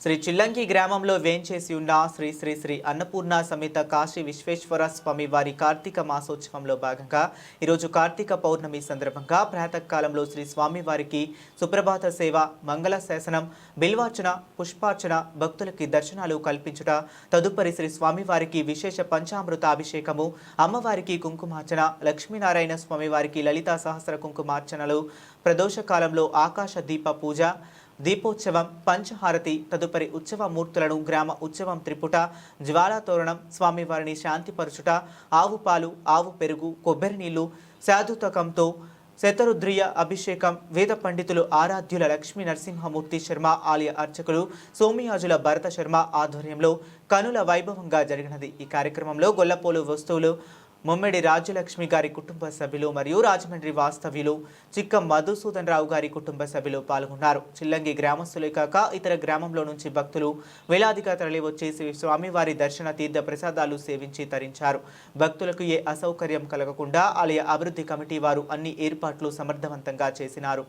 శ్రీ చిల్లంకి గ్రామంలో వేంచేసి ఉన్న శ్రీ శ్రీ శ్రీ అన్నపూర్ణ సమేత కాశీ విశ్వేశ్వర స్వామి వారి కార్తీక మాసోత్సవంలో భాగంగా ఈరోజు కార్తీక పౌర్ణమి సందర్భంగా ప్రాతకాలంలో శ్రీ స్వామి వారికి సుప్రభాత సేవ మంగళ శాసనం బిల్వార్చన పుష్పార్చన భక్తులకి దర్శనాలు కల్పించుట తదుపరి శ్రీ స్వామివారికి విశేష పంచామృత అభిషేకము అమ్మవారికి కుంకుమార్చన లక్ష్మీనారాయణ స్వామి వారికి లలితా సహస్ర కుంకుమార్చనలు ప్రదోష కాలంలో ఆకాశ దీప పూజ దీపోత్సవం పంచహారతి తదుపరి ఉత్సవ మూర్తులను గ్రామ ఉత్సవం త్రిపుట జ్వాలాతోరణం స్వామివారిని శాంతిపరచుట ఆవు పాలు ఆవు పెరుగు కొబ్బరి నీళ్ళు శాదుతకంతో శతరుద్రియ అభిషేకం వేద పండితులు ఆరాధ్యుల లక్ష్మీ నరసింహమూర్తి శర్మ ఆలయ అర్చకులు సోమియాజుల భరత శర్మ ఆధ్వర్యంలో కనుల వైభవంగా జరిగినది. ఈ కార్యక్రమంలో గొల్లపోలు వస్తువులు ముమ్మిడి రాజ్యలక్ష్మి గారి కుటుంబ సభ్యులు మరియు రాజమండ్రి వాస్తవ్యులు చిక్కం మధుసూదన్ రావు గారి కుటుంబ సభ్యులు పాల్గొన్నారు. చిల్లంగి గ్రామస్తులే కాక ఇతర గ్రామంలో నుంచి భక్తులు వేలాదిగా తరలివచ్చి స్వామివారి దర్శన తీర్థ ప్రసాదాలు సేవించి తరించారు. భక్తులకు ఏ అసౌకర్యం కలగకుండా ఆలయ అభివృద్ధి కమిటీ వారు అన్ని ఏర్పాట్లు సమర్థవంతంగా చేసినారు.